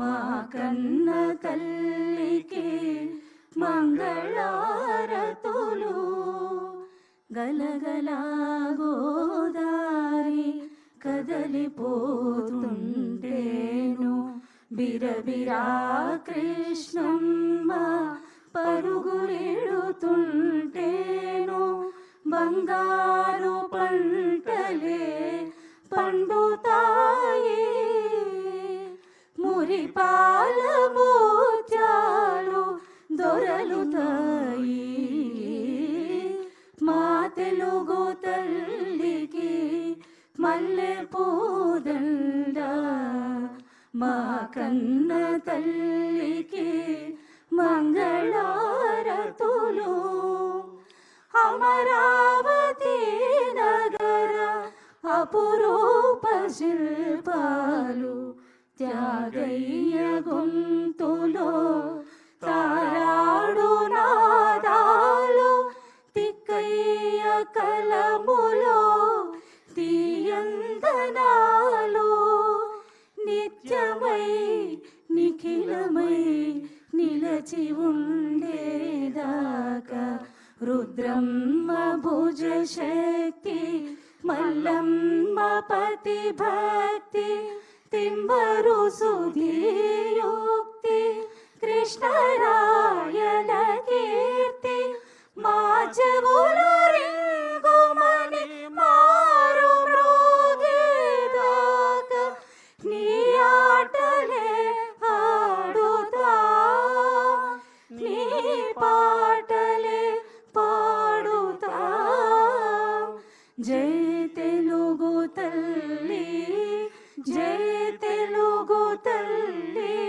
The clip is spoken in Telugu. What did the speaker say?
మా కన్న తల్లికి మంగళారతులు. గలగల గోదారి కదలిపోతుంటేను. బిరబిరా కృష్ణమ్మ పరుగులెడుతుంటేను. బంగారు పాలమోచాలు ముత్యాలు దొరలుతాయి. మా తెలుగు తల్లికి మల్లె పూదండ మా కన్న తల్లికి మంగళారతులు. అమరావతి నగర అపురూప శిల్ప త్యాగయ్య గొంతులో తారాడు నాదాలు తిక్కయ్య కలములో తీయందనాలు. నిత్యమై నిఖిలమై నిలచి ఉండేదాకా రుద్రమ్మ భుజ శక్తి మల్లమ్మ పతి భక్తి തിമ്പരുസുതിയുക്തി കൃഷ്ണരായണ കീർത്തി മാജവുലറിങ്കുമണി മാറു മൃഗേതാക നീയാട്ടലേ ആടുതാ നീ പാട്ടലേ പാടുതാ ജയ തെലുഗു തല്ലി జయ తెలుగు తల్లి.